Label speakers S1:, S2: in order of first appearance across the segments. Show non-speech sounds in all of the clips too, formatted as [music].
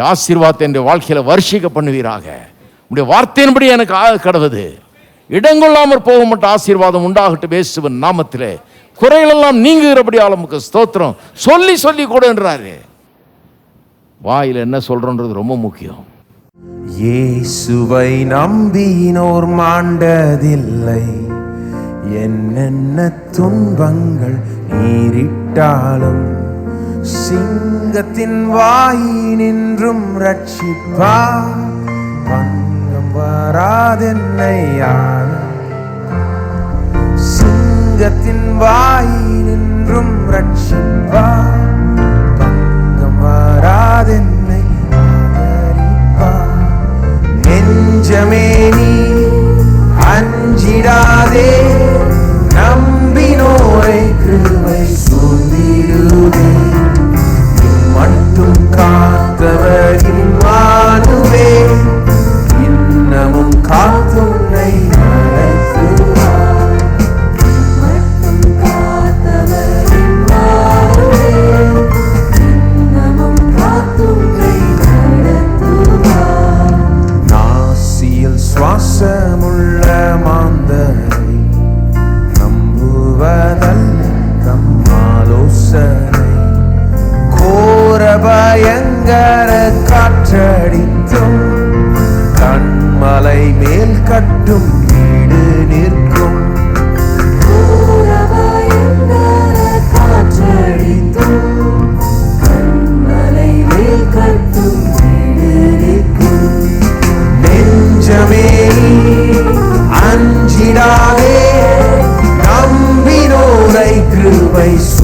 S1: உடைய ஆசீர்வாதத்தை என் வாழ்க்கையில் வருஷிக்க பண்ணுவீராக. உடைய வார்த்தையின்படி எனக்கு ஆக கடவுது. இடங்கொள்ளாமற் போக மட்டும் ஆசீர்வாதம் உண்டாகட்டும் இயேசுவின் நாமத்திலே. குறைகளெல்லாம் நீங்குகிறபடி ஆளுமுக்கு ஸ்தோத்திரம். சொல்லி சொல்லி கொடுன்றாரு வாயில் என்ன சொல்கிறோன்றது ரொம்ப முக்கியம்.
S2: இயேசுவை நம்பினோர் மாண்டதில்லை. என்னென்ன துன்பங்கள் நீரிட்டாலும் சிங்கத்தின் வாயினின்றும் ரட்சிப்பா பங்கம் வராதென்னை ஆள. சிங்கத்தின் வாயினின்றும் ரட்சிப்பா பங்கம் வராதென்னை ஆதரிப்பார் நெஞ்சமே நீ அஞ்சிடாதே நம்பினோரை கிருபை சூழ்ந்திடுவே காத்தவர் இம்மானுவே இன்னமும் காத்துன்னை கிருபை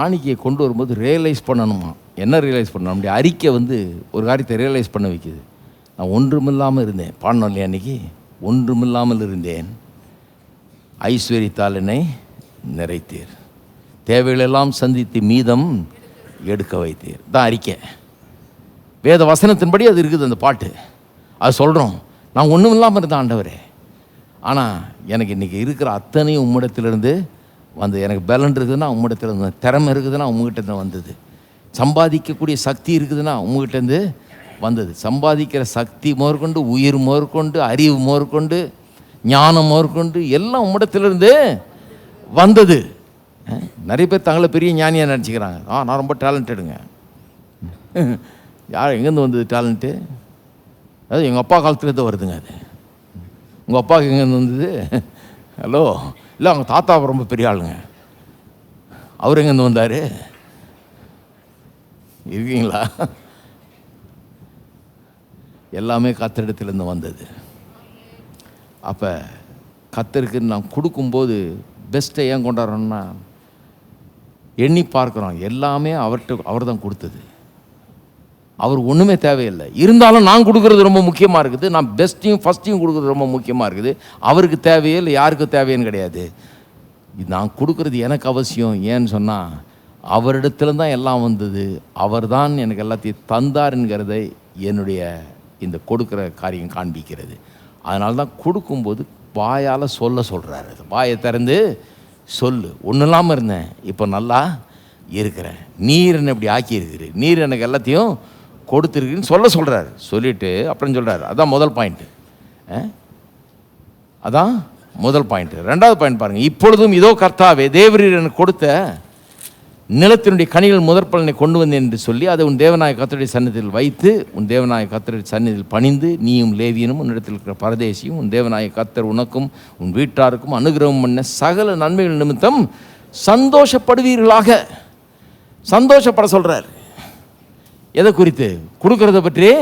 S1: காணிக்கையை கொண்டு வரும்போது ரியலைஸ் பண்ணணுமா? என்ன ரியலைஸ் பண்ணணும்? நம்முடைய அறிக்கை வந்து ஒரு காரியத்தை ரியலைஸ் பண்ண வைக்குது. நான் ஒன்றுமில்லாமல் இருந்தேன். பாடணும் இல்லையா அன்னைக்கு? ஒன்றுமில்லாமல் இருந்தேன். ஐஸ்வர்யத்தால் என்னை நிறைத்தீர். தேவைகளெல்லாம் சந்தித்து மீதம் எடுக்க வைத்தீர். தான் அறிக்கை. வேத வசனத்தின்படி அது இருக்குது அந்த பாட்டு. அது சொல்கிறோம் நான் ஒன்றும் இல்லாமல் இருந்தேன் ஆண்டவரே. ஆனால் எனக்கு இன்றைக்கி இருக்கிற அத்தனையும் உம்மிடத்திலிருந்து வந்து எனக்கு பலன் இருக்குதுன்னா உம்மிடத்துல இருந்து திறமை இருக்குதுன்னா உங்ககிட்ட வந்தது. சம்பாதிக்கக்கூடிய சக்தி இருக்குதுன்னா உங்ககிட்டேருந்து வந்தது. சம்பாதிக்கிற சக்தி முதற்கொண்டு உயிர் முதற்கொண்டு அறிவு முதற்கொண்டு ஞானம் முதற்கொண்டு எல்லாம் உம்மிடத்திலிருந்து வந்தது. நிறைய பேர் தங்களை பெரிய ஞானியாக நினச்சிக்கிறாங்க. ஆ நான் ரொம்ப டேலண்டடுங்க. யார் எங்கேருந்து வந்தது டேலண்ட்டு? அது எங்கள் அப்பா காலத்துலேருந்து வருதுங்க அது. உங்கள் அப்பாவுக்கு எங்கேருந்து வந்தது? ஹலோ இல்லை அவங்க தாத்தா ரொம்ப பெரிய ஆளுங்க. அவர் எங்கேருந்து வந்தார்? இருக்கீங்களா? எல்லாமே கத்தரிடத்துலேருந்து வந்தது. அப்போ கத்தருக்கு நான் கொடுக்கும்போது பெஸ்ட்டை ஏன் கொண்டாடுறோன்னா எண்ணி பார்க்குறோம். எல்லாமே அவர்கிட்ட அவர் தான் கொடுத்தது. அவர் ஒன்றுமே தேவையில்லை. இருந்தாலும் நான் கொடுக்குறது ரொம்ப முக்கியமாக இருக்குது. நான் பெஸ்ட்டையும் ஃபஸ்ட்டையும் கொடுக்குறது ரொம்ப முக்கியமாக இருக்குது. அவருக்கு தேவையே இல்லை யாருக்கு தேவைன்னு கிடையாது. நான் கொடுக்குறது எனக்கு அவசியம். ஏன்னு சொன்னால் அவரிடத்துல தான் எல்லாம் வந்தது. அவர் தான் எனக்கு எல்லாத்தையும் தந்தார் என்கிறதை என்னுடைய இந்த கொடுக்குற காரியம் காண்பிக்கிறது. அதனால தான் கொடுக்கும்போது வாயால் சொல்ல சொல்கிறாரு வாயை திறந்து சொல்லு. ஒன்றும் இல்லாமல் இருந்தேன். இப்போ நல்லா இருக்கிறேன். நீர் என்ன இப்படி ஆக்கியிருக்குது. நீர் எனக்கு எல்லாத்தையும் கொடுத்துருக்குன்னு சொல்ல சொல்கிறார் சொல்லிவிட்டு அப்புறம் சொல்கிறார் அதான் முதல் பாயிண்ட்டு அதான் முதல் பாயிண்ட்டு ரெண்டாவது பாயிண்ட் பாருங்கள் இப்பொழுதும் இதோ கர்த்தாவே தேவரீர் எனக்கு கொடுத்த நிலத்தினுடைய கனிகள் முதற்பலனை கொண்டு வந்தேன் என்று சொல்லி அதை உன் தேவநாய கத்தருடைய சன்னதியில் வைத்து உன் தேவநாய கத்தருடைய சன்னதியில் பணிந்து நீயும் லேவியனும் உன்னிடத்தில் இருக்கிற பரதேசியும் உன் தேவநாய கத்தர் உனக்கும் உன் வீட்டாருக்கும் அனுகிரகம் பண்ண சகல நன்மைகள் நிமித்தம் சந்தோஷப்படுவீர்களாக. சந்தோஷப்பட சொல்கிறார் எதை குறித்து? கொடுக்கறத பற்றி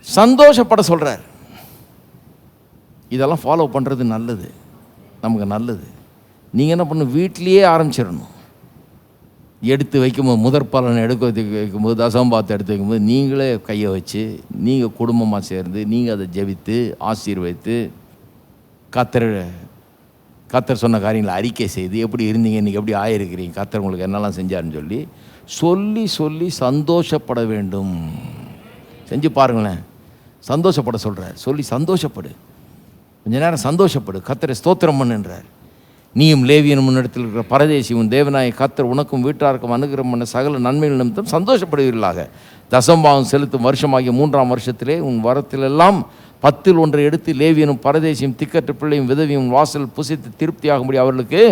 S1: சந்தோஷப்பட சொல்கிறார் இதெல்லாம் ஃபாலோ பண்ணுறது நல்லது. நமக்கு நல்லது. நீங்கள் என்ன பண்ணணும்? வீட்டிலேயே ஆரம்பிச்சிடணும். எடுத்து வைக்கும்போது முதற் பலனை எடுக்க வைத்து- வைக்கும்போது தசம்பாத்தை எடுத்து வைக்கும்போது நீங்களே கையை வச்சு நீங்கள் குடும்பமாக சேர்ந்து நீங்கள் அதை ஜெபித்து ஆசீர்வதித்து கத்தர் கத்தர் சொன்ன காரியங்களை அறிக்கை செய்து எப்படி இருந்தீங்க இன்றைக்கி எப்படி ஆயிருக்கிறீங்க கத்தர் உங்களுக்கு என்னெல்லாம் செஞ்சாருன்னு சொல்லி சொல்லி சொல்லி சந்தோஷப்பட வேண்டும். செஞ்சு பாருங்களேன். சந்தோஷப்பட சொல்கிறார் சொல்லி சந்தோஷப்படு. கொஞ்ச நேரம் சந்தோஷப்படு. கத்தரை ஸ்தோத்திரம் பண்ணுன்றார் நீயும் லேவியன் முன்னிடத்தில் இருக்கிற பரதேசி உன் தேவனாய கத்தர் உனக்கும் வீட்டாருக்கும் அனுகிரம் பண்ண சகல நன்மைகள் நிமித்தம் சந்தோஷப்படுவீர்களாக. தசம்பாவம் செலுத்தும் வருஷமாகிய மூன்றாம் வருஷத்திலே உன் வரத்திலெல்லாம் பத்தில் ஒன்றை எடுத்து லேவியனும் பரதேசியும் திக்கற்ற பிள்ளையும் விதவியும் வாசல் புசித்து திருப்தியாகும்படி அவர்களுக்கு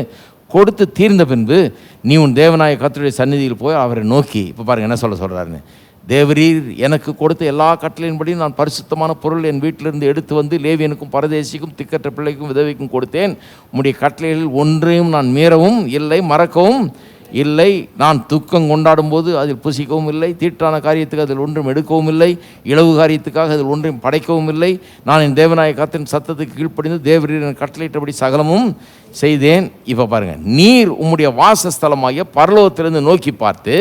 S1: கொடுத்து தீர்ந்த பின்பு நீ உன் தேவநாய கத்தருடைய சந்நிதியில் போய் அவரை நோக்கி இப்போ பாருங்க என்ன சொல்ல சொல்கிறாருன்னு தேவரீர் எனக்கு கொடுத்த எல்லா கட்டளையின்படி நான் பரிசுத்தமான பொருள் என் வீட்டிலிருந்து எடுத்து வந்து லேவியனுக்கும் பரதேசிக்கும் திக்கற்ற பிள்ளைக்கும் விதவைக்கும் கொடுத்தேன். உம்முடைய கட்டளைகளில் ஒன்றையும் நான் மீறவும் இல்லை மறக்கவும் இல்லை. நான் துக்கம் கொண்டாடும் போது அதில் புசிக்கவும் இல்லை. தீட்டான காரியத்துக்கு அதில் ஒன்றும் எடுக்கவும் இல்லை. இளவு காரியத்துக்காக அதில் ஒன்றையும் படைக்கவும் இல்லை. நான் என் தேவநாய காத்தின் சத்தத்துக்கு கீழ்ப்படிந்து தேவரீரன் கட்டளையிட்டபடி சகலமும் செய்தேன். இப்போ பாருங்கள் நீர் உம்முடைய வாசஸ்தலமாகிய பரலோகத்திலிருந்து நோக்கி பார்த்து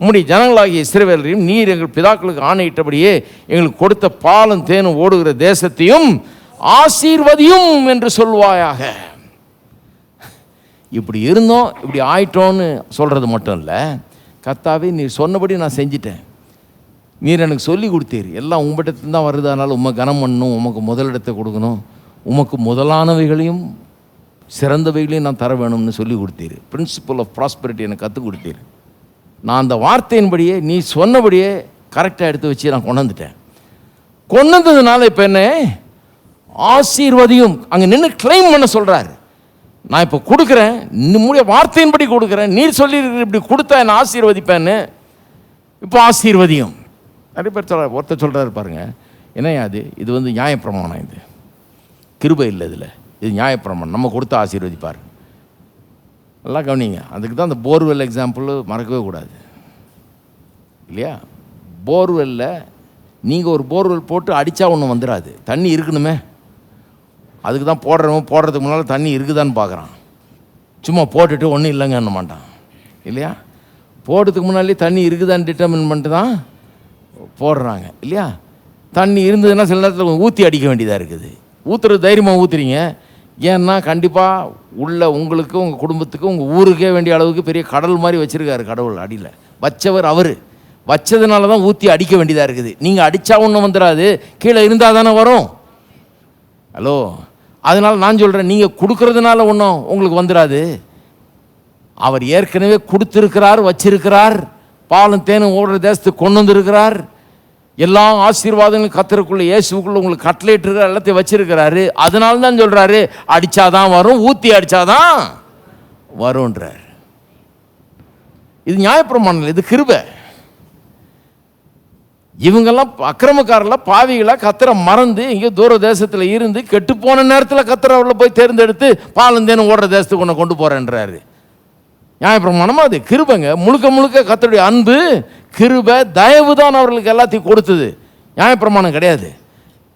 S1: உம்முடைய ஜனங்களாகிய சிறுவேலரையும் நீர் எங்கள் பிதாக்களுக்கு ஆணையிட்டபடியே எங்களுக்கு கொடுத்த பாலும் தேனும் ஓடுகிற தேசத்தையும் ஆசீர்வதியும் என்று சொல்வாயாக. இப்படி இருந்தோம் இப்படி ஆயிட்டோன்னு சொல்கிறது மட்டும் இல்லை. கத்தாவே நீர் சொன்னபடி நான் செஞ்சிட்டேன். நீர் எனக்கு சொல்லி கொடுத்தீர். எல்லாம் உங்கள்கிட்ட தான் வருது. அதனால் உமை கனம் பண்ணணும் உமக்கு முதலிடத்தை கொடுக்கணும். உமக்கு முதலானவைகளையும் சிறந்தவைகளையும் நான் தர வேணும்னு சொல்லி கொடுத்தீர். பிரின்சிபல் ஆஃப் ப்ராஸ்பரிட்டி எனக்கு கற்றுக் கொடுத்தீர். நான் அந்த வார்த்தையின்படியே நீ சொன்னபடியே கரெக்டாக எடுத்து வச்சு நான் கொண்டாந்துட்டேன். கொண்டாந்ததுனால கொண்டு வந்ததுனால இப்போ என்ன? ஆசீர்வதியும் அங்கே நின்று கிளைம் பண்ண சொல்கிறாரு நான் இப்போ கொடுக்குறேன் நம்முடைய வார்த்தையின்படி கொடுக்குறேன். நீர் சொல்லி இப்படி கொடுத்தா என்னை ஆசீர்வதிப்பேன்னு? இப்போ ஆசீர்வதியும். நிறைய பேர் சொல்கிறார் ஒருத்தர் சொல்கிறாரு பாருங்க என்னையா அது இது வந்து நியாயப்பிரமாணம் இது. கிருபை இல்லை இதில். இது நியாயப்பிரமாணம். நம்ம கொடுத்து ஆசீர்வதிப்பார். நல்லா கவனிங்க. அதுக்கு தான் அந்த போர்வெல் எக்ஸாம்பிள் மறக்கவே கூடாது. இல்லையா? போர்வெல்லில் நீங்கள் ஒரு போர்வெல் போட்டு அடித்தா ஒன்றும் வந்துடாது தண்ணி இருக்கணுமே. அதுக்கு தான் போடுறவன் போடுறதுக்கு முன்னால் தண்ணி இருக்குதான்னு பார்க்குறான். சும்மா போட்டுட்டு ஒன்றும் இல்லைங்கன்னு மாட்டான். இல்லையா? போடுறதுக்கு முன்னாலே தண்ணி இருக்குதான்னு டிட்டர்மின் பண்ணிட்டு தான் போடுறாங்க. இல்லையா? தண்ணி இருந்ததுன்னா சில நேரத்தில் ஊற்றி அடிக்க வேண்டியதாக இருக்குது. ஊற்றுறது தைரியமாக ஊற்றுறீங்க ஏன்னா கண்டிப்பாக உள்ள உங்களுக்கு உங்கள் குடும்பத்துக்கு உங்கள் ஊருக்கே வேண்டிய அளவுக்கு பெரிய கடல் மாதிரி வச்சுருக்காரு கடவுள் அடியில். வச்சவர் அவர். வச்சதுனால தான் ஊற்றி அடிக்க வேண்டியதாக இருக்குது. நீங்கள் அடித்தா ஒன்றும் வந்துடாது கீழே இருந்தால் தானே வரும். ஹலோ? அதனால் நான் சொல்கிறேன் நீங்கள் கொடுக்கறதுனால ஒன்றும் உங்களுக்கு வந்துடாது அவர் ஏற்கனவே கொடுத்துருக்கிறார் வச்சிருக்கிறார். பாலும் தேனும் ஓடுற தேசத்துக்கு கொண்டு வந்திருக்கிறார். எல்லா ஆசீர்வாதங்களும் கத்தருக்குள்ள இயேசுக்குள்ள உங்களுக்கு கட்லேட்டு எல்லாத்தையும் வச்சிருக்கிறாரு. அதனால தான் சொல்கிறாரு அடித்தாதான் வரும் ஊற்றி அடித்தாதான் வரும்ன்றார். இது நியாயப்பிரமாணம் இது கிருபை. இவங்கெல்லாம் அக்கிரமக்காரெல்லாம் பாவிகளாக கத்தரை மறந்து இங்கே தூர தேசத்தில் இருந்து கெட்டு போன நேரத்தில் கத்தரை அவளை போய் தேர்ந்தெடுத்து பாலந்தேன்னு ஓடுற தேசத்துக்கு ஒன்று கொண்டு போகிறேன்றாரு நியாயப்பிரமாணமாக அது? கிருபைங்க. முழுக்க முழுக்க கத்தருடைய அன்பு கிருபை தயவு தான் அவர்களுக்கு எல்லாத்தையும் கொடுத்தது. நியாயப்பிரமாணம் கிடையாது.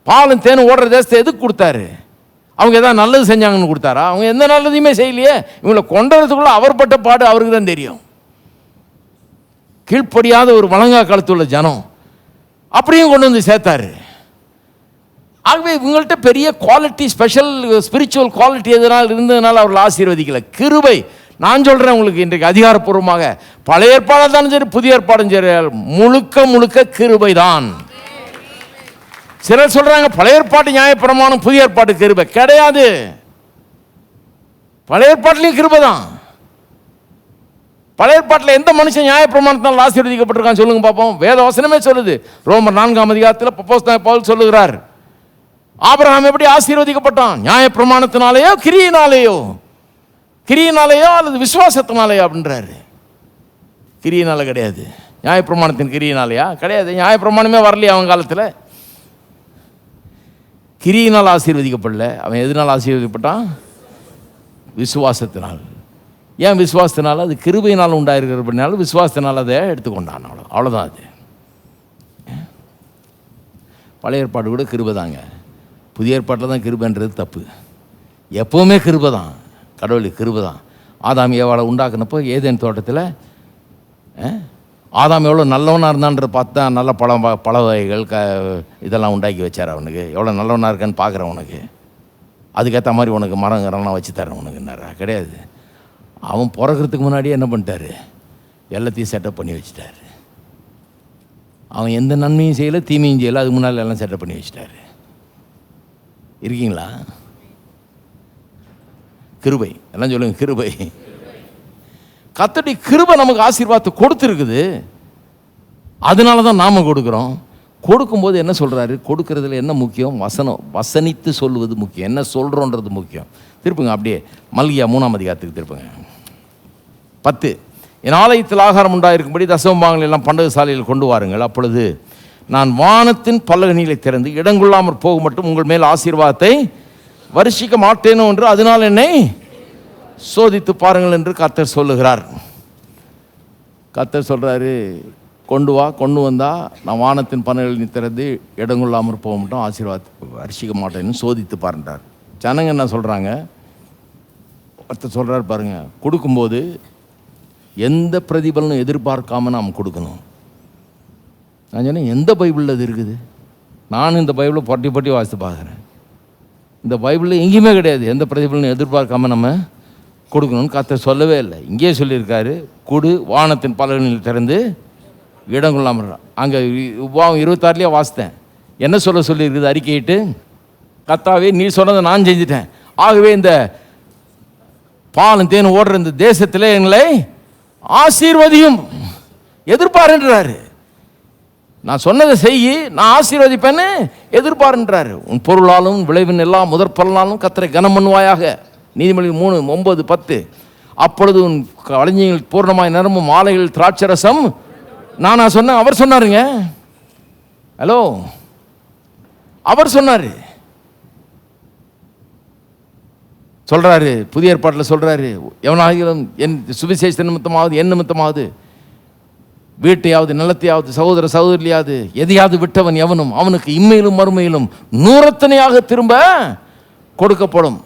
S1: பாலும் தேனும் ஓடுற தேசத்தை எதுக்கு கொடுத்தாரு? அவங்க எதாவது நல்லது செஞ்சாங்கன்னு கொடுத்தாரா? அவங்க எந்த நல்லதையுமே செய்யலையே. இவங்களை கொண்டதுக்குள்ளே அவர் பட்ட பாடு அவருக்கு தான் தெரியும். கீழ்ப்படியாத ஒரு வழங்கா காலத்துள்ள ஜனம். அப்படியும் கொண்டு வந்து சேர்த்தாரு. ஆகவே இவங்கள்ட்ட பெரிய குவாலிட்டி ஸ்பெஷல் ஸ்பிரிச்சுவல் குவாலிட்டி எதனால் இருந்ததுனால அவர்கள் ஆசீர்வதிக்கல. கிருபை நான் சொல்கிறேன் உங்களுக்கு இன்றைக்கு அதிகாரப்பூர்வமாக. பழைய ஏற்பாடாக தானும் சரி புதிய ஏற்பாடும் சரி முழுக்க முழுக்க கிருபை தான். சிலர் சொல்கிறாங்க பழைய ஏற்பாட்டு நியாயப்பிரமாணம் புதிய ஏற்பாட்டு கிருபை. கிடையாது. பழைய ஏற்பாட்டிலையும் கிருபை தான். பழைய பாட்டில் எந்த மனுஷன் நியாயப்பிரமாணத்தினால் ஆசீர்வதிக்கப்பட்டிருக்கான் சொல்லுங்க பார்ப்போம் வேத வசனமே சொல்லுது. ரோமர் நான்காம் அதிகாரத்தில் பப்போஸ் பவுல் சொல்லுகிறார். ஆபரகாம் எப்படி ஆசீர்வதிக்கப்பட்டான்? நியாயப்பிரமாணத்தினாலேயோ கிரியினாலேயோ கிரியினாலேயோ அல்லது விசுவாசத்தினாலேயோ அப்படின்றாரு. கிரியினால கிடையாது. நியாயப்பிரமாணத்தின் கிரியினாலையா கிடையாது. நியாயப்பிரமாணமே வரலையே அவன் காலத்தில். கிரியினால் ஆசீர்வதிக்கப்படல. அவன் எதனால் ஆசீர்வதிக்கப்பட்டான்? விசுவாசத்தினால். ஏன் விசுவாசத்தினால? அது கிருபையினால் உண்டாயிருக்கிறபடினால விசுவாசத்தினால் அதை எடுத்துக்கொண்டான் அவ்வளோ அவ்வளோதான் அது. பழைய ஏற்பாடு கூட கிருபை தாங்க. புதிய ஏற்பாட்டில் தான் கிருபைன்றது தப்பு. எப்போவுமே கிருபை தான். கடவுளுக்கு கிருபை தான். ஆதாம் ஏவாளை உண்டாக்குனப்போ ஏதேன் தோட்டத்தில் ஆதாம் எவ்வளோ நல்லவனாக இருந்தான்ற பார்த்தா நல்ல பழம் பழ வகைகள் க இதெல்லாம் உண்டாக்கி வச்சார் அவனுக்கு. எவ்வளோ நல்லவனாக இருக்கான்னு பார்க்குறேன் உனக்கு. அதுக்கேற்ற மாதிரி உனக்கு மரம் கரம்லாம் வச்சு தரேன் உனக்குன்னாரா? கிடையாது. அவன் பிறக்கிறதுக்கு முன்னாடியே என்ன பண்ணிட்டாரு? எல்லாத்தையும் செட்டப் பண்ணி வச்சுட்டாரு. அவன் எந்த நன்மையும் செய்யலை தீமையும் செய்யலை. அதுக்கு முன்னால் எல்லாம் செட்டப் பண்ணி வச்சுட்டாரு. இருக்கீங்களா? கிருபை. எல்லாம் சொல்லுங்க கிருபை. கத்தடி கிருபை நமக்கு ஆசீர்வாதத்தை கொடுத்துருக்குது. அதனால தான் நாம் கொடுக்குறோம். கொடுக்கும்போது என்ன சொல்கிறாரு கொடுக்கறதுல என்ன முக்கியம்? வசனம். வசனித்து சொல்வது முக்கியம். என்ன சொல்கிறோன்றது முக்கியம். திருப்புங்க அப்படியே. மல்கியா மூணாம் அதிகாரத்துக்கு திருப்புங்க. பத்து. என் ஆலயத்தில் ஆகாரம் உண்டாயிருக்கும்படி தசவம்பாங்களை எல்லாம் பண்டக சாலையில் கொண்டு வாருங்கள். அப்பொழுது நான் வானத்தின் பல்லகனிகளை திறந்து இடங்கொள்ளாமற் போக மட்டும் உங்கள் மேல் ஆசீர்வாதத்தை வருஷிக்க மாட்டேனோ என்று அதனால் என்னை சோதித்து பாருங்கள் என்று கர்த்தர் சொல்லுகிறார். கர்த்தர் சொல்கிறாரு கொண்டு வா கொண்டு வந்தால் நான் வானத்தின் பனல்களை திறந்து இடங்கொள்ளாமற் போக மட்டும் ஆசீர்வாதத்தை வருஷிக்க மாட்டேன்னு சோதித்து பாருன்றார். ஜனங்க என்ன சொல்கிறாங்க ஒருத்தர் சொல்கிறார் பாருங்கள் கொடுக்கும்போது எந்த பிரதிபலனும் எதிர்பார்க்காம நாம் கொடுக்கணும். நான் சொன்னேன் எந்த பைபிளில் அது இருக்குது? நானும் இந்த பைபிளை பொட்டி பொட்டி வாசித்து பார்க்குறேன். இந்த பைபிளில் எங்கேயுமே கிடையாது. எந்த பிரதிபலனும் எதிர்பார்க்காம நம்ம கொடுக்கணும்னு கத்த சொல்லவே இல்லை. இங்கேயே சொல்லியிருக்காரு குடு வானத்தின் பலனில் திறந்து இடம் கொள்ளாமல் அங்கே உபாவம் இருபத்தாறுலேயே வாசித்தேன். என்ன சொல்ல சொல்லியிருக்குது? அறிக்கையிட்டு கத்தாவே நீ சொன்னதை நான் செஞ்சிட்டேன். ஆகவே இந்த பாலும் தேன் ஓடுற இந்த தேசத்தில் எங்களை ஆசீர்வதியும் எதிர்பாருன்றாரு. நான் சொன்னதை செய் நான் ஆசீர்வதிப்பேன்னு எதிர்பாருன்றாரு. உன் பொருளாலும் விளைவின் எல்லா முதற் பலனாலும் கத்தரை கனம் பண்ணுவாயாக. நீதிமொழி மூணு ஒன்பது பத்து. அப்பொழுது உன் கலைஞர்கள் பூர்ணமாய் நிரம்பும் மாலைகள் திராட்சரசம். நான் சொன்னேன் அவர் சொன்னாருங்க. ஹலோ அவர் சொன்னார். சொல்கிறாரு புதிய ஏற்பாட்டில் சொல்கிறாரு எவனாகிலும் என் சுவிசேஷ நிமித்தமாவது என் நிமித்தமாவது வீட்டையாவது நிலத்தையாவது சகோதர சகோதரியாவது எதையாவது விட்டவன் எவனும் அவனுக்கு இம்மையிலும் மறுமையிலும் நூறத்தனையாக திரும்ப கொடுக்கப்படும்.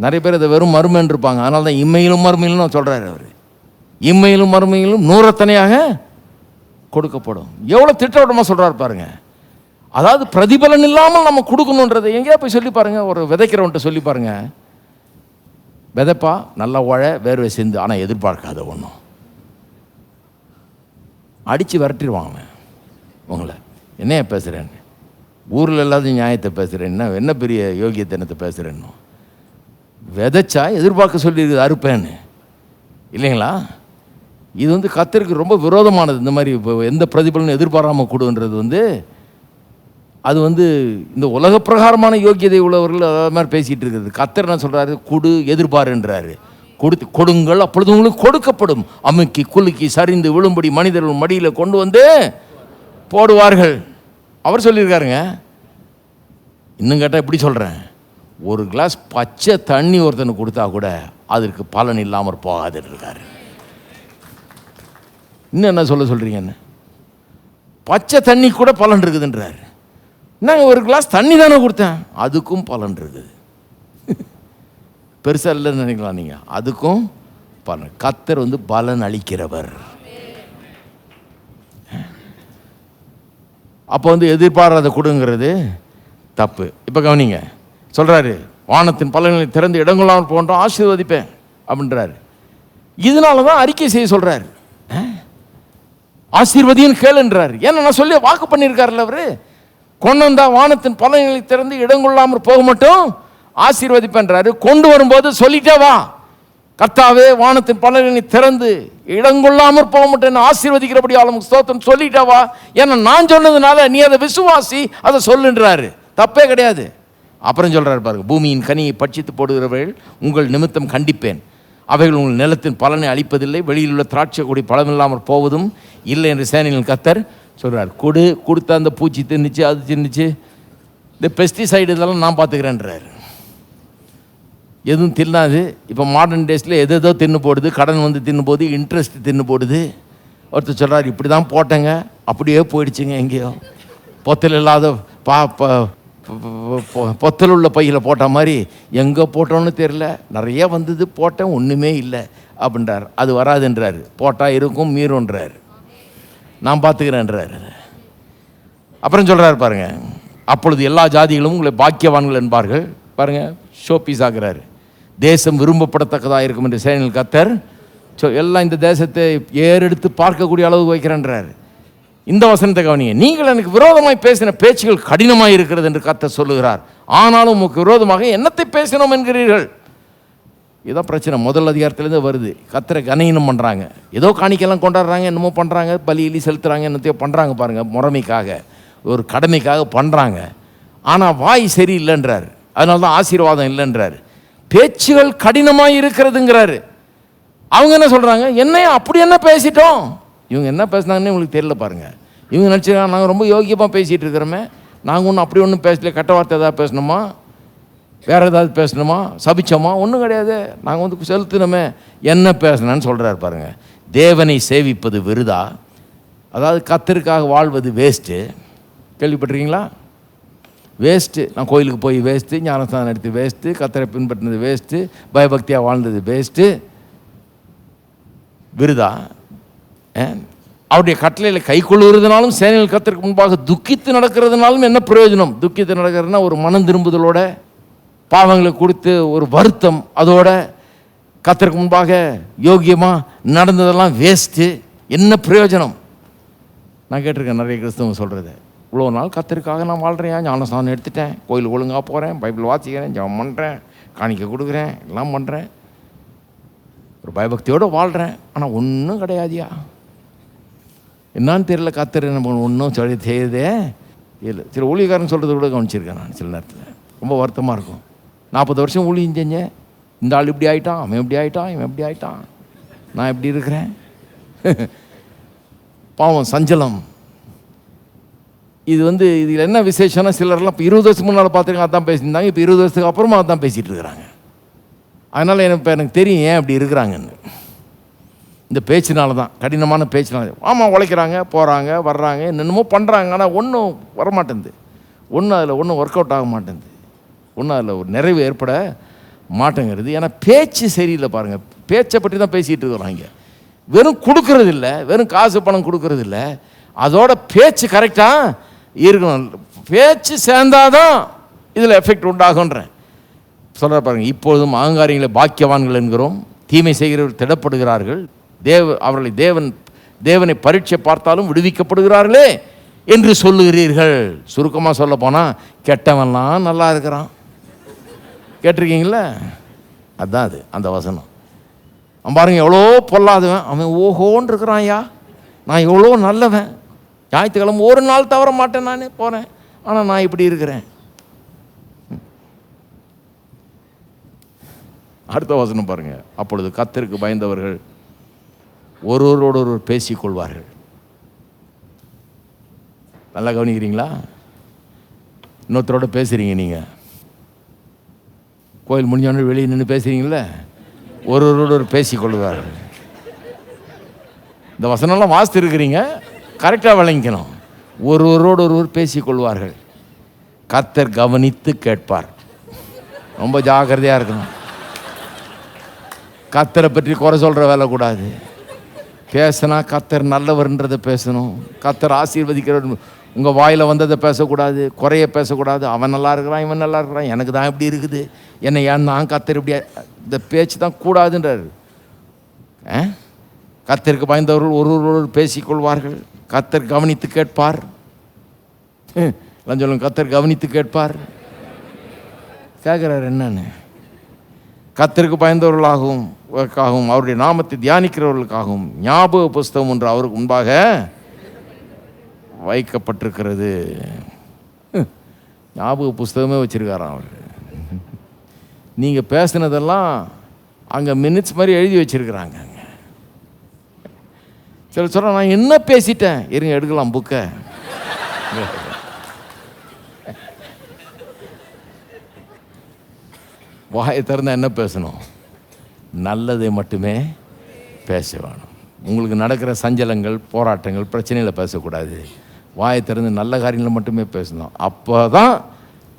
S1: நிறைய பேர் அதை வெறும் மறுமைன்னு இருப்பாங்க அதனால தான் இம்மையிலும் மறுமையிலும் சொல்கிறாரு அவர். இம்மையிலும் மறுமையிலும் நூறத்தனையாக கொடுக்கப்படும். எவ்வளோ திட்டவட்டமாக சொல்கிறார் பாருங்க. அதாவது பிரதிபலன் இல்லாமல் நம்ம கொடுக்கணுன்றதை எங்கேயா போய் சொல்லி பாருங்கள் ஒரு விதைக்கிறவன்ட்ட சொல்லி பாருங்கள் விதைப்பா நல்லா உழ வேர்வை சிந்து ஆனால் எதிர்பார்க்காத ஒன்றும் அடித்து விரட்டிடுவான் அவன் உங்களை. என்னைய பேசுகிறேன்னு ஊரில் இல்லாத நியாயத்தை பேசுகிறேன்னா என்ன பெரிய யோகியத்தனத்தை பேசுகிறேன்னு விதைச்சா எதிர்பார்க்க சொல்லியிருக்குது அறுப்பேன்னு. இல்லைங்களா? இது வந்து கத்தருக்கு ரொம்ப விரோதமானது. இந்த மாதிரி இப்போ எந்த பிரதிபலனும் எதிர்பாராமல் கொடுன்றது வந்து அது வந்து இந்த உலக பிரகாரமான யோக்கியதை உள்ளவர்கள் அது மாதிரி பேசிகிட்டு இருக்குது கத்தர் என்ன சொல்கிறாரு கொடு எதிர்பாருன்றாரு. கொடுத்து கொடுங்கள் அப்பொழுது உங்களுக்கு கொடுக்கப்படும். அமுக்கி குலுக்கி சரிந்து விழும்படி மனிதர்கள் மடியில் கொண்டு வந்து போடுவார்கள். அவர் சொல்லியிருக்காருங்க. இன்னும் கேட்டால் இப்படி சொல்கிறேன் ஒரு கிளாஸ் பச்சை தண்ணி ஒருத்தனுக்கு கொடுத்தா கூட அதற்கு பலன் இல்லாமல் போகாதுன்னு இருக்காரு இன்னும் என்ன சொல்ல சொல்கிறீங்க என்ன? பச்சை தண்ணி கூட பலன் இருக்குதுன்றாரு. நாங்கள் ஒரு கிளாஸ் தண்ணி தானே கொடுத்தேன். அதுக்கும் பலன் இருக்குது. பெருசாக இல்லைன்னு நினைக்கலாம் நீங்கள் அதுக்கும் பலன். கத்தர் வந்து பலன் அளிக்கிறவர். அப்போ வந்து எதிர்பாராத கொடுங்கிறது தப்பு. இப்போ கவனிங்க. சொல்கிறாரு வானத்தின் பலன்களை திறந்து இடங்கொள்ளாமல் போன்றோம் ஆசீர்வதிப்பேன் அப்படின்றாரு. இதனால தான் அறிக்கை செய்ய சொல்கிறாரு ஆசீர்வதின்னு கேளுன்றார் ஏன்னா நான் சொல்லி வாக்கு பண்ணியிருக்காருல்ல அவர். கொண்டு வந்தால் வானத்தின் பலன்களை திறந்து இடங்கொள்ளாமல் போக மட்டும் ஆசீர்வதிப்பேன்றாரு. கொண்டு வரும்போது சொல்லிட்டே வா. கர்த்தாவே வானத்தின் பலனை திறந்து இடங்கொள்ளாமற் போக மாட்டேன் ஆசீர்வதிக்கிறபடி ஆளும் ஸ்தோத்திரம் சொல்லிட்டாவா ஏன்னா நான் சொன்னதுனால நீ அதை விசுவாசி அதை சொல்லுன்றாரு. தப்பே கிடையாது. அப்புறம் சொல்கிறார் பாருங்க பூமியின் கனியை பட்சித்து போடுகிறவர்கள் உங்கள் நிமித்தம் கண்டிப்பேன். அவைகள் உங்கள் நிலத்தின் பலனை அளிப்பதில்லை வெளியில் உள்ள திராட்சை கொடி பலமில்லாமல் போவதும் இல்லை என்று சேனையின் கத்தர் சொல்கிறார் கொடு கொடுத்த அந்த பூச்சி தின்னுச்சு அது தின்னுச்சு. இந்த பெஸ்டிசைடு இதெல்லாம் நான் பார்த்துக்கிறேன்றார் எதுவும் தின்னாது. இப்போ மாடர்ன் டேஸில் எது எதோ தின்னு போடுது கடன் வந்து தின்னு போது இன்ட்ரெஸ்ட் தின்னு போடுது. ஒருத்தர் சொல்கிறார் இப்படி தான் போட்டேங்க. அப்படியே போயிடுச்சுங்க எங்கேயோ. பொத்தல் இல்லாத பா ப- பொத்தல் உள்ள பையில் போட்ட மாதிரி எங்கே போட்டோன்னு தெரில நிறைய வந்தது போட்டேன் ஒன்றுமே இல்லை. அப்படின்றார். அது வராதுன்றார். போட்டால் இருக்கும் மீறுன்றார் நான் பார்த்துக்கிறேன்றார். அப்புறம் சொல்கிறார் பாருங்க அப்பொழுது எல்லா ஜாதிகளும் உங்களை பாக்கியவான்கள் என்பார்கள். பாருங்க ஷோபீஸ் ஆகிறார். தேசம் விரும்பப்படத்தக்கதாக இருக்கும் என்று சேனல் கத்தர் ஸோ எல்லாம் இந்த தேசத்தை ஏறெடுத்து பார்க்கக்கூடிய அளவுக்கு வைக்கிறேன்றார். இந்த வசனத்தை கவனிங்க நீங்கள் எனக்கு விரோதமாய் பேசின பேச்சுகள் கடினமாக இருக்கிறது என்று கத்தர் சொல்லுகிறார். ஆனாலும் உமக்கு விரோதமாக என்னத்தை பேசினோம் என்கிறீர்கள்? இதுதான் பிரச்சனை. முதல் அதிகாரத்துலேருந்து வருது. கத்திரை கனீனம் பண்ணுறாங்க ஏதோ காணிக்கெல்லாம் கொண்டாடுறாங்க என்னமோ பண்ணுறாங்க பலி இலி செலுத்துகிறாங்க என்னத்தையோ பண்ணுறாங்க பாருங்கள் முறைமைக்காக. ஒரு கடமைக்காக பண்ணுறாங்க ஆனால் வாய் சரியில்லைன்றார். அதனால தான் ஆசீர்வாதம் இல்லைன்றார். பேச்சுகள் கடினமாக இருக்கிறதுங்கிறாரு. அவங்க என்ன சொல்கிறாங்க என்ன அப்படி என்ன பேசிட்டோம்? இவங்க என்ன பேசுனாங்கன்னு உங்களுக்கு தெரியல பாருங்க. இவங்க நினச்சிருக்காங்க நாங்கள் ரொம்ப யோகியமாக பேசிகிட்டு இருக்கிறோமே. நாங்கள் ஒன்றும் அப்படி ஒன்றும் பேசல. கெட்ட வார்த்தை எதாவது பேசணுமா? வேறு ஏதாவது பேசணுமா? சபிச்சோமா? ஒன்றும் கிடையாது. நாங்கள் வந்து செலுத்தினோமே. என்ன பேசணும்னு சொல்கிறாரு பாருங்கள் தேவனை சேவிப்பது விருதா? அதாவது கத்தருக்காக வாழ்வது வேஸ்ட்டு கேள்விப்பட்டிருக்கீங்களா? வேஸ்ட்டு நான் கோயிலுக்கு போய் வேஸ்ட்டு ஞானஸ்தானம் எடுத்து வேஸ்ட்டு கத்தரை பின்பற்றினது வேஸ்ட்டு பயபக்தியாக வாழ்ந்தது வேஸ்ட்டு விருதா? அவருடைய கட்டளையில் கை கொள்ளுறதுனாலும் சேனையில் கத்தருக்கு முன்பாக துக்கித்து நடக்கிறதுனாலும் என்ன பிரயோஜனம்? துக்கித்து நடக்கிறதுனா ஒரு மனம் திரும்புதலோட பாவங்களை கொடுத்து ஒரு வருத்தம் அதோட கத்தருக்கு முன்பாக யோகியமாக நடந்ததெல்லாம் வேஸ்ட்டு என்ன பிரயோஜனம்? நான் கேட்டிருக்கேன் நிறைய கிறிஸ்தவங்க சொல்கிறது இவ்வளோ நாள் கத்தருக்காக நான் வாழ்கிறேன் ஞானஸ்தானம் எடுத்துட்டேன் கோயில் ஒழுங்காக போகிறேன் பைபிள் வாசிக்கிறேன் ஜபம் பண்ணுறேன் காணிக்கை கொடுக்குறேன் எல்லாம் பண்ணுறேன் ஒரு பயபக்தியோடு வாழ்கிறேன் ஆனால் ஒன்றும் கிடையாதியா. என்னான்னு தெரியல கத்தர் என்ன ஒன்றும் சொல்லி செய்யுதே இல்லை. சில ஊழியக்காரன் சொல்கிறது கூட கவனிச்சிருக்கேன் நான் சில நேரத்தில். ரொம்ப வருத்தமாக இருக்கும். நாற்பது வருஷம் ஊழியம் செஞ்சேன் இந்த ஆள் இப்படி ஆகிட்டான் அவன் இப்படி ஆகிட்டான் இவன் இப்படி ஆயிட்டான். நான் எப்படி இருக்கிறேன். [laughs] பாவம் சஞ்சலம். இது வந்து இதில் என்ன விசேஷம்னா சிலர்லாம் இப்போ இருபது வருஷத்துக்கு முன்னால் பார்த்துருக்காங்க அதான் பேசியிருந்தாங்க. இப்போ இருபது வருஷத்துக்கு அப்புறமா அதான் பேசிகிட்டு இருக்கிறாங்க. அதனால் எனக்கு இப்போ எனக்கு தெரியும் ஏன் அப்படி இருக்கிறாங்கன்னு. இந்த பேச்சினால தான் கடினமான பேச்சினால. ஆமாம் உழைக்கிறாங்க போகிறாங்க வர்றாங்க என்னென்னமோ பண்ணுறாங்க ஆனால் ஒன்றும் வரமாட்டேங்குது. ஒன்றும் அதில் ஒன்றும் ஒர்க் அவுட் ஆக மாட்டேங்குது. ஒன்றும் அதில் ஒரு நிறைவு ஏற்பட மாட்டேங்கிறது. ஏன்னா பேச்சு சரியில்லை பாருங்கள் பேச்சை பற்றி தான் பேசிகிட்டு இருக்கிறோம் இங்கே. வெறும் கொடுக்கறது இல்லை வெறும் காசு பணம் கொடுக்கறது இல்லை அதோட பேச்சு கரெக்டாக இருக்கணும். பேச்சு சேர்ந்தாதான் இதில் எஃபெக்ட் உண்டாகுன்றேன் சொல்கிற பாருங்கள் இப்பொழுதும் அகங்காரிகளை பாக்கியவான்கள் என்கிறோம். தீமை செய்கிறவர்கள் திடப்படுகிறார்கள். தேவ அவர்களை தேவன் தேவனை பரீட்சை பார்த்தாலும் விடுவிக்கப்படுகிறார்களே என்று சொல்லுகிறீர்கள். சுருக்கமாக சொல்ல போனால் கெட்டவன்லாம் நல்லா இருக்கிறான். கேட்டிருக்கீங்கள அதுதான் அது அந்த வசனம். அவன் பாருங்க எவ்வளோ பொல்லாதவன். அவன் ஓஹோன்னு இருக்கிறான் ஐயா. நான் எவ்வளோ நல்லவன். ஞாயிற்றுக்கிழமை ஒரு நாள் தவற மாட்டேன் நான் போகிறேன் ஆனால் நான் இப்படி இருக்கிறேன். அடுத்த வசனம் பாருங்கள் அப்பொழுது கத்திற்கு பயந்தவர்கள் ஒருவரோடு ஒருவர் பேசிக்கொள்வார்கள். நல்லா கவனிக்கிறீங்களா? இன்னொருத்தரோட பேசுகிறீங்க நீங்கள் கோயில் முடிஞ்சோடனே வெளியே நின்று பேசுகிறீங்கள ஒருவரோடு ஒரு பேசிக்கொள்வார்கள் இந்த வசனம்லாம் வாசித்து இருக்கிறீங்க கரெக்டாக விளங்கிக்கணும். ஒருவரோடு ஒருவர் பேசிக்கொள்வார்கள். கத்தர் கவனித்து கேட்பார். ரொம்ப ஜாக்கிரதையாக இருக்கணும். கத்தரை பற்றி குறை சொல்கிற வேலை கூடாது. பேசினா கத்தர் நல்லவர்ன்றதை பேசணும். கத்தர் ஆசீர்வதிக்கிறவர் உங்கள் வாயில் வந்ததை பேசக்கூடாது குறைய பேசக்கூடாது அவன் நல்லா இருக்கிறான் இவன் நல்லா இருக்கிறான் எனக்கு தான் இப்படி இருக்குது. என்னை ஏன் நான் கத்தர் இப்படி இந்த பேச்சு தான் கூடாதுன்றார். ஆ? கத்தருக்கு பயந்தவர்கள் ஒருவரோடு பேசிக்கொள்வார்கள் கத்தர் கவனித்து கேட்பார். ஹம், எல்லாம் சொல்லுங்க கத்தர் கவனித்து கேட்பார். கேட்குறாரு என்னன்னு? கத்தருக்கு பயந்தவர்களாகவும் அவருடைய நாமத்தை தியானிக்கிறவர்களுக்காகவும் ஞாபக புஸ்தகம் ஒன்று அவருக்கு முன்பாக வைக்கப்பட்டிருக்கிறது. ஞாபக புஸ்தகமே வச்சுருக்காராம் அவர். நீங்கள் பேசுனதெல்லாம் அங்கே மினிட்ஸ் மாதிரி எழுதி வச்சுருக்குறாங்க அங்கே. சில சொல்கிறேன் நான் என்ன பேசிட்டேன்? இருங்க எடுக்கலாம் புக்கை வாயை திறந்தால் என்ன பேசணும்? நல்லதை மட்டுமே பேச வேணும். உங்களுக்கு நடக்கிற சஞ்சலங்கள் போராட்டங்கள் பிரச்சனைகளை பேசக்கூடாது. வாயை திறந்து நல்ல காரியங்களை மட்டுமே பேசணும். அப்போ தான்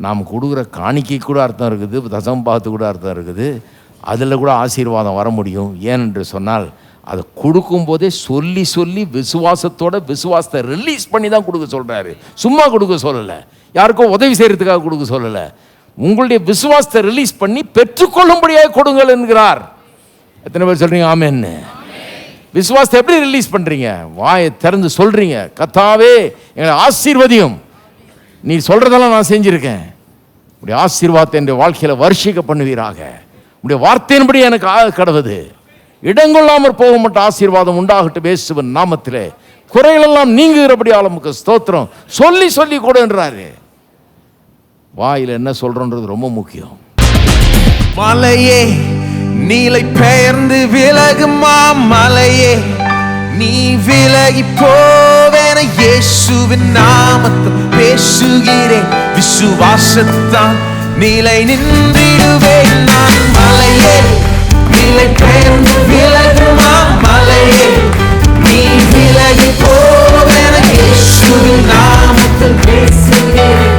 S1: நாம் கொடுக்குற காணிக்கை கூட அர்த்தம் இருக்குது தசம்பாத்து கூட அர்த்தம் இருக்குது. அதில் கூட ஆசீர்வாதம் வர முடியும். ஏனென்று சொன்னால் அதை கொடுக்கும்போதே சொல்லி சொல்லி விசுவாசத்தோட விசுவாசத்தை ரிலீஸ் பண்ணி தான் கொடுக்க சொல்கிறாரு சும்மா கொடுக்க சொல்லலை. யாருக்கோ உதவி செய்கிறதுக்காக கொடுக்க சொல்லலை. உங்களுடைய விசுவாசத்தை ரிலீஸ் பண்ணி பெற்றுக்கொள்ளும்படியாக கொடுங்கள் என்கிறார். எத்தனை பேர் சொல்கிறீங்க ஆமேன்னு. விசுவாசத்தை எப்படி ரிலீஸ் பண்ணுறீங்க வாயை திறந்து சொல்கிறீங்க கத்தாவே எங்களை ஆசீர்வதியும். நீ சொல்கிறதெல்லாம் நான் செஞ்சுருக்கேன். உடைய ஆசீர்வாதத்தை என் வாழ்க்கையில் வருஷிக்க பண்ணுவீராக. உடைய வார்த்தையின்படி எனக்கு ஆக கடவுது. இடங்கொள்ளாமற் போக மட்டும் ஆசீர்வாதம் உண்டாகட்டும் இயேசுவின் நாமத்திலே. குறைகளெல்லாம் நீங்குகிறபடி ஆளுமுக்கு ஸ்தோத்திரம். சொல்லி சொல்லி கொடுன்றாரு வாயில் என்ன சொல்கிறோன்றது ரொம்ப முக்கியம்.
S2: மலையே நீலை பெயர்ந்து விலகுமா மலையே? நீ விலகி போவேன இயேசுவின் நாமத்தில் பேசுகிறேன் விசுவாசத்தான் நீலை நின்றிடுவேன் நான். மலையே நீலை பெயர்ந்து விலகுமா மலையே? நீ விலகி போவேன இயேசுவின் நாமத்தில் பேசுகிறேன்